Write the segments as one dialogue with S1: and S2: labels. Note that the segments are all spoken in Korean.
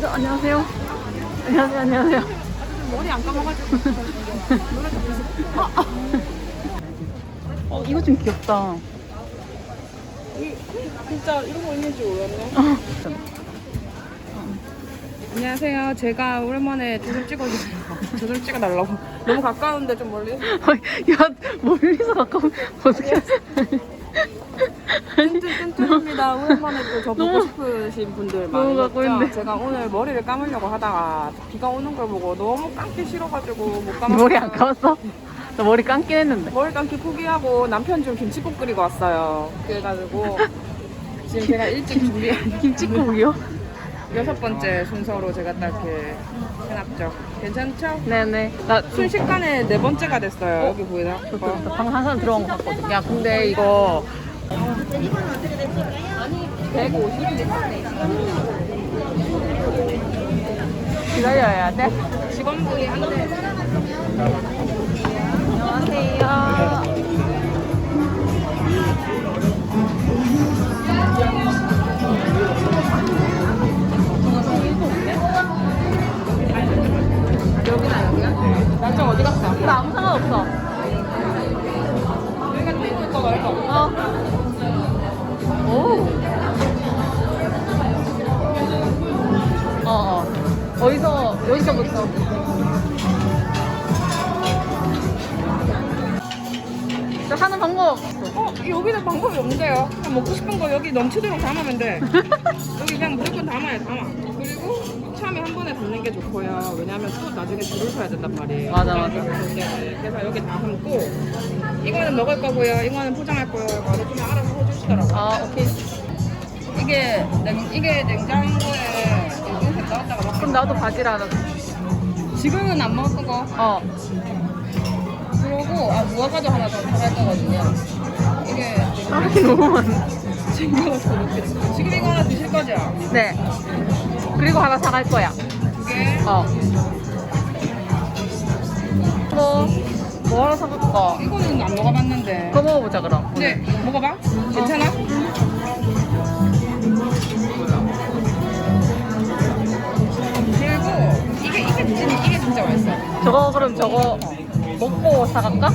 S1: 저, 안녕하세요. 안녕하세요, 안녕하세요.
S2: 머리 안 감아가지고 좀 부르세요.
S1: 어, 이거 좀 귀엽다.
S2: 이- 진짜 이런 거 있는지 몰랐네.
S1: 어.
S2: 안녕하세요. 제가 오랜만에 조절 찍어주세요. 조절 찍어달라고. 너무 가까운데 좀 멀리.
S1: 야, 멀리서 가까운, 어떻게.
S2: 뜬뜬뜬뜬합니다. 오랜만에 또 저 보고
S1: 너무-
S2: 싶으신 분들
S1: 너무 갖고 있네.
S2: 있죠. 제가 오늘 머리를 감으려고 하다가 비가 오는 걸 보고 너무 감기 싫어가지고 못 감았어요.
S1: 머리 안 감았어? 나 머리 감긴 했는데.
S2: 머리 감기 포기하고 남편 좀 김치국 끓이고 왔어요. 그래가지고 지금 제가 일찍 준비한
S1: 김치국이요?
S2: 여섯 번째 순서로 제가 딱 이렇게 해놨죠. 괜찮죠?
S1: 네네. 나
S2: 순식간에 네 번째가 됐어요. 여기 보이나? 어.
S1: 저 방금 한 사람 들어간 것 같거든. 야, 근데 이거.
S2: 아니 150인데
S1: 기다려야 돼?
S2: 직원분이 한 대.
S1: 안녕하세요.
S2: 여기나 여기야? 날짜 어디 갔어?
S1: 나 아무 상관없어.
S2: 여기가 좀 있을 거 말고.
S1: 어. 어디서, 여기서부터. 저 하는 방법. 어,
S2: 여기는 방법이 없는데요. 그냥 먹고 싶은 거 여기 넘치도록 담으면 돼. 여기 그냥 무조건 담아야 담아. 그리고 처음에 한 번에 담는 게 좋고요. 왜냐하면 또 나중에 줄을 서야 된단 말이에요.
S1: 맞아, 맞아.
S2: 그래서 여기 다 담고 이거는 먹을 거고요. 이거는 포장할 거예요. 바로 그냥 알아서 해주시더라고요.
S1: 아, 오케이.
S2: 이게 냉, 이게 냉장고에 흰색 넣었다가 먹
S1: 그럼 나도 바질 하나. 줘.
S2: 지금은 안 먹을 거.
S1: 어.
S2: 그러고 아 무화과도 하나 더 사갈 거거든요. 이게
S1: 사람이 너무 많아.
S2: 챙겨서 먹겠어. 지금 이거 하나 드실 거죠?
S1: 네. 그리고 하나 사갈 거야.
S2: 두 개.
S1: 어. 뭐, 뭐 하나 사갈까?
S2: 이거는 안 먹어봤는데.
S1: 그거 먹어보자, 그럼.
S2: 네, 먹어봐. 괜찮아?
S1: 그럼 저거 먹고 사갈까?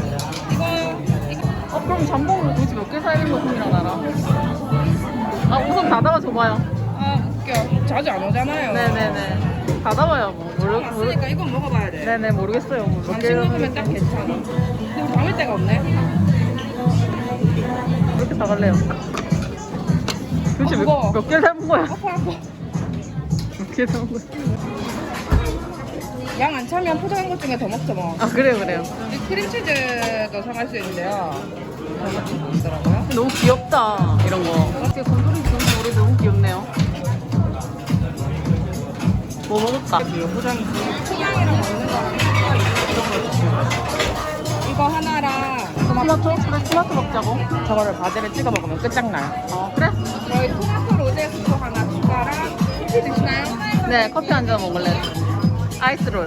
S2: 이거
S1: 어, 그럼 잠봉을 굳이 몇 개 사야 되는 거 손이랑 나랑. 아, 우선 다 담아줘봐요.
S2: 아 웃겨. 자주 안 오잖아요.
S1: 네네네. 다 담아요, 뭐. 모르, 모르,
S2: 왔으니까 이건 먹어봐야 돼.
S1: 네네, 모르겠어요. 뭐 몇 개.
S2: 당신 먹으면 딱 괜찮아. 근데 담을 데가 없네.
S1: 그렇게 사갈래요. 도대체
S2: 아, 무거워.
S1: 몇, 몇 개를 담은 거야?
S2: 아파 아파.
S1: 몇개 담은 거야?
S2: 양 안 차면 포장한 것 중에 더 먹죠 뭐.
S1: 아, 그래요, 그래요.
S2: 이 크림치즈도 사갈 수 있는데요. 있더라고요.
S1: 너무 귀엽다, 이런 거. 어떻게 건드리 주는 노래 너무 귀엽네요. 뭐 먹을까?
S2: 포장 초장이랑 먹는 거랑 이거 하나랑
S1: 토마토? 그래, 토마토 먹자고.
S2: 저거를 바지를 찍어 먹으면 끝장나요.
S1: 어, 그래?
S2: 저희 토마토 로제스토 하나 추가랑 커피 드시나요?
S1: 네, 커피 한 잔 먹을래. 아이스로요.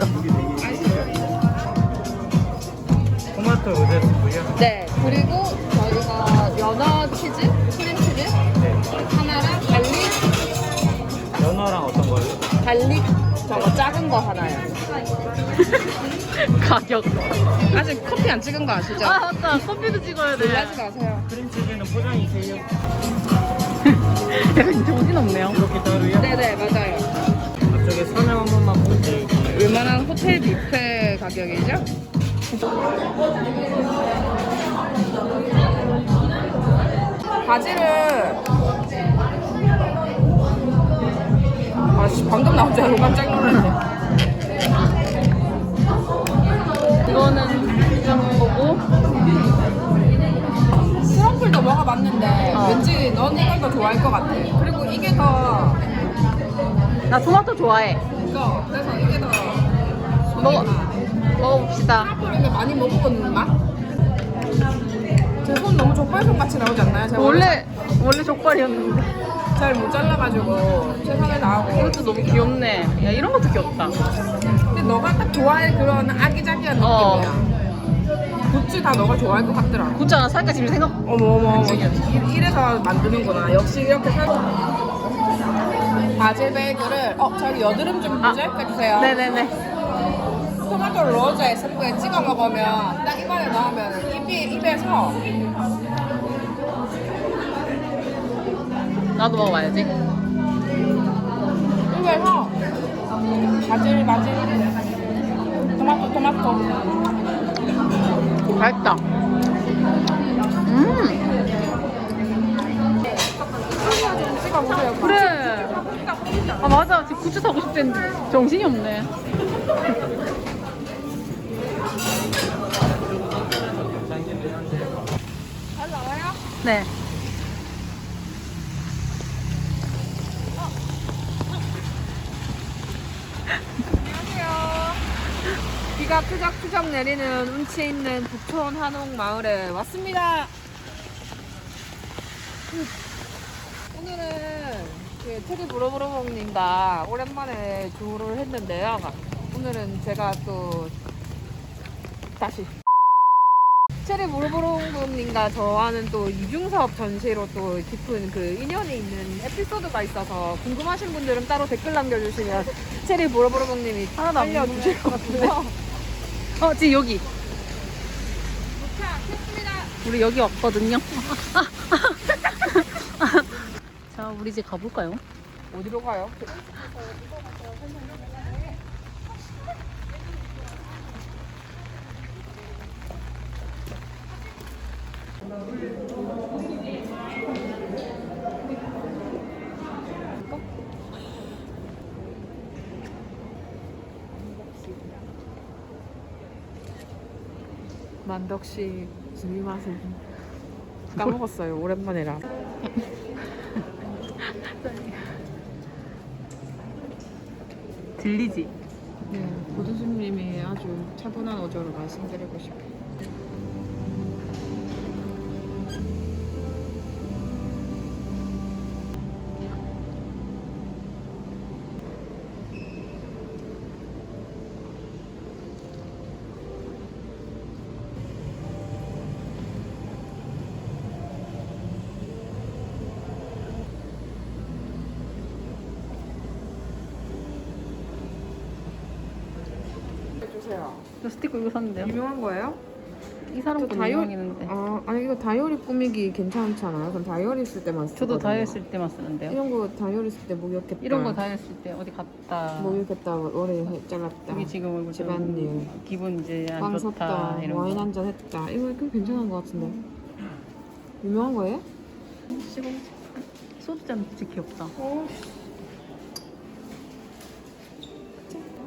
S3: 토마토 로제스고요.
S2: 네. 그리고 저희가 연어 치즈, 크림 치즈 하나랑 갈릭,
S3: 연어랑 어떤 거요?
S2: 갈릭 저거 작은 거 하나요.
S1: 가격.
S2: 아직 커피 안 찍은 거 아시죠?
S1: 아, 맞다. 커피도 찍어야 돼.
S2: 놀라지 마세요.
S3: 크림치즈는 포장이세요?
S1: 약간 정신 없네요.
S3: 이렇게 따로요?
S2: 네네 맞아요. 가격이죠? 바지를 아씨 방금 나온 줄 알고 깜짝 놀랐네
S1: 이거는 이런 거고.
S2: 트러플도 먹어봤는데
S1: 어.
S2: 왠지 넌 이걸 더 좋아할 것 같아 그리고 이게 더
S1: 나 토마토 좋아해.
S2: 이거 그래서 이게 더
S1: 먹어, 먹어봅시다.
S2: 트러플을 많이 먹어본 맛? 제 손 너무 족발손 같이 나오지 않나요? 제가
S1: 원래, 원래 족발이었는데.
S2: 잘못 잘라가지고 최선을 다하고
S1: 이것도 너무 귀엽네. 야, 이런 것도 귀엽다.
S2: 근데 너가 딱 좋아할 그런 아기자기한
S1: 어.
S2: 느낌이야 굿즈 다 너가 좋아할 것 같더라
S1: 굳지 않아 살까 지금 생각.
S2: 어머 어머 어머 이- 이래서 만드는구나 역시 이렇게 살 바질 베이글을 어 저기 여드름 좀
S1: 아.
S2: 모자이크해주세요.
S1: 네네네.
S2: 토마토 로즈에 스프에 찍어 먹으면 딱 입안에 넣으면 입이 입에서
S1: 나도 먹어봐야지.
S2: 입에서 바질 바질 토마토 토마토
S1: 맛있다. 음.
S2: 찍어 보세요.
S1: 그래. 아 맞아. 지금 굿즈 사고 싶댔는데 정신이 없네.
S2: 잘 나와요?
S1: 네.
S2: 안녕하세요. 비가 투적투적 내리는 운치 있는 북촌 한옥 마을에 왔습니다. 오늘은 그 테리 브로브로님과 오랜만에 주호를 했는데요. 오늘은 제가 또 다시 체리 브로브로님과 저와는 또 이중사업 전시로 또 깊은 그 인연이 있는 에피소드가 있어서 궁금하신 분들은 따로 댓글 남겨주시면 체리 브로브로님이
S1: 하나도 안
S2: 알려주실 것 같고요.
S1: 어 지금 여기. 우리 여기 왔거든요. 자 우리 이제 가볼까요?
S2: 어디로 가요? 만덕씨 스미마셍 까먹었어요 오랜만이라
S1: 들리지?
S2: 네, 고두수님이 아주 차분한 어조로 말씀드리고 싶어요. 해주세요.
S1: 저 스티커 이거 샀는데요.
S2: 유명한 거예요?
S1: 이 사람 거
S2: 다이어-
S1: 유명했는데.
S2: 아, 아니 이거 다이어리 꾸미기 괜찮잖아요. 그럼 다이어리 쓸 때만 쓰거든요.
S1: 저도 다이어 쓸 때만 쓰는데요.
S2: 이런 거 다이어리 쓸 때 목욕했다.
S1: 이런 거 다이어 쓸때 어디 갔다.
S2: 목욕했다. 머리 해- 잘랐다.
S1: 여기 지금 얼굴 좀
S2: 집안일.
S1: 기분 이제 안
S2: 빵
S1: 좋다. 이런
S2: 와인
S1: 거.
S2: 한잔 했다. 이거 꽤 괜찮은 것 같은데. 유명한 거예요?
S1: 시골 소주잔 진짜 귀엽다.
S2: 어,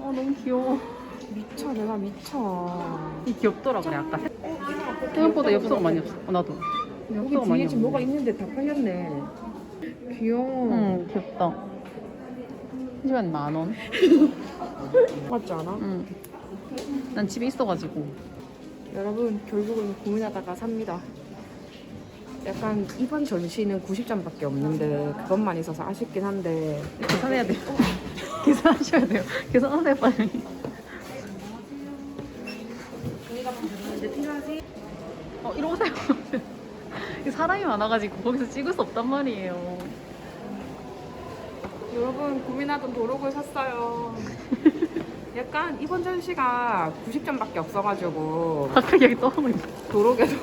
S1: 아 너무 귀여워.
S2: 미쳐. 내가 미쳐.
S1: 이 귀엽더라 그래 아까. 생각보다 엽서가 많이 없어. 어, 나도.
S2: 여기
S1: 엽서가
S2: 뒤에 지금 뭐가. 있는데 다 팔렸네. 귀여워.
S1: 응 귀엽다. 한 시간 만 원.
S2: 맞지 않아?
S1: 응. 난 집에 있어가지고.
S2: 여러분 결국은 고민하다가 삽니다. 약간 이번 전시는 90점밖에 없는데 그것만 있어서 아쉽긴 한데
S1: 계산해야 돼요. 계산하셔야 돼요. 계산하세요 빨리. 이러세요. 사람이 많아가지고 거기서 찍을 수 없단 말이에요.
S2: 여러분 고민하던 도록을 샀어요. 약간 이번 전시가 90점밖에 없어가지고
S1: 아까 여기 떠오르고 있어.
S2: 도록에서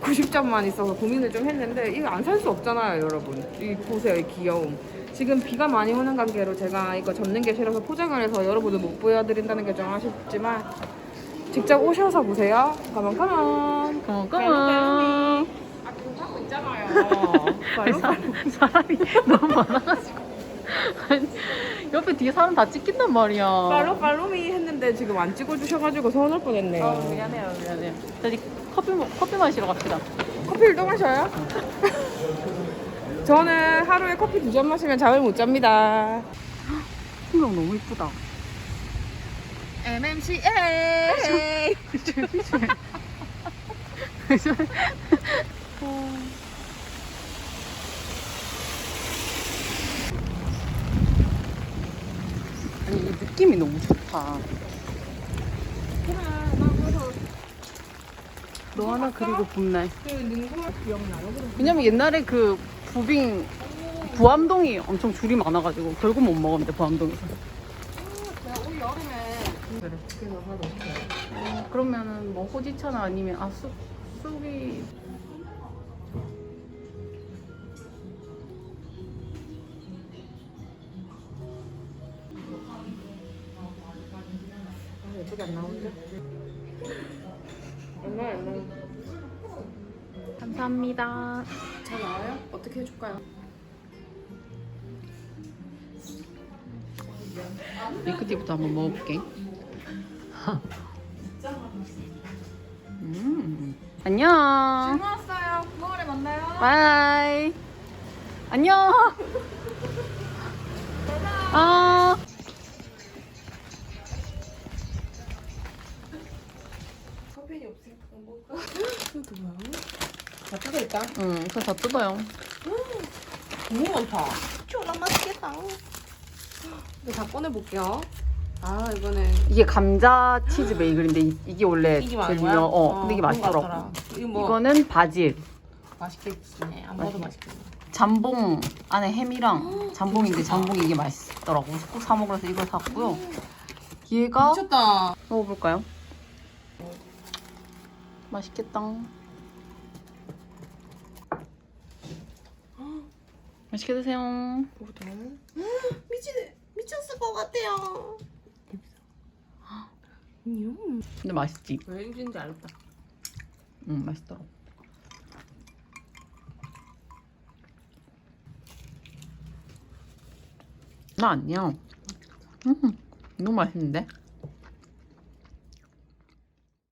S2: 90점만 있어서 고민을 좀 했는데 이거 안 살 수 없잖아요 여러분 이 보세요 이 귀여움 지금 비가 많이 오는 관계로 제가 이거 접는 게 싫어서 포장을 해서 여러분들 못 보여드린다는 게 좀 아쉽지만 직접 오셔서 보세요 가만 가만
S1: 그만 그만.
S2: 아 하고 있잖아요
S1: 아니, 사, 사람이 너무 많아가지고. 아니, 옆에 뒤에 사람 다 찍힌단 말이야.
S2: 팔로 팔로미 했는데 지금 안 찍어주셔가지고 서운할 뻔했네요
S1: 아, 미안해요, 미안해요. 저기 커피, 마- 커피 마시러 갑시다.
S2: 커피를 또 마셔요? 저는 하루에 커피 두 잔 마시면 잠을 못 잡니다
S1: 풍경 너무 이쁘다.
S2: MMCA
S1: 아니, 이 느낌이 너무 좋다. 너 하나 그리고 봄날. 왜냐면 옛날에 그 부빙 부암동이 엄청 줄이 많아가지고 결국 못 먹었는데 부암동에서.
S2: 올 여름에 그래 그래서 하나도 없어요.
S1: 그러면은 뭐 호지차나 아니면 아 쑥, 쑥이
S2: 아, 예쁘게 안 나오는데? 얼마 안 나와?
S1: 감사합니다.
S2: 잘 나와요? 어떻게 해줄까요?
S1: 밀크티부터 한번 먹어볼게. 음. 안녕.
S2: 왔어요. 9월에 만나요.
S1: 바이. 안녕. 아.
S2: 커피 없어요? 먹을까? 이거 뭐야? 다 뜯어 있다.
S1: 응, 그거 다 뜯어요.
S2: 너무 많다. 졸라 맛있겠다. 이거 다 꺼내 볼게요. 아, 이거는
S1: 이게 감자 치즈 베이글인데 이, 이게 원래
S2: 이게
S1: 제일
S2: 많은 거야?
S1: 유명. 어, 근데 이게
S2: 그런 거
S1: 맛있더라고.
S2: 같더라. 이거 뭐
S1: 이거는 바질.
S2: 맛있겠네. 안 먹어도 맛있겠네.
S1: 잠봉 안에 햄이랑 잠봉인데 잠봉이 이게 맛있더라고. 그래서 꼭 사 먹으려서 이걸 샀고요. 얘가
S2: 미쳤다.
S1: 먹어볼까요? 맛있겠다. 맛있게 드세요.
S2: 뭐다? 미치 미쳤을 것 같아요. 음.
S1: 근데 맛있지?
S2: 왜 인지인지 알았다.
S1: 응, 맛있더라고. 나 아니야. 음, 너무 맛있는데?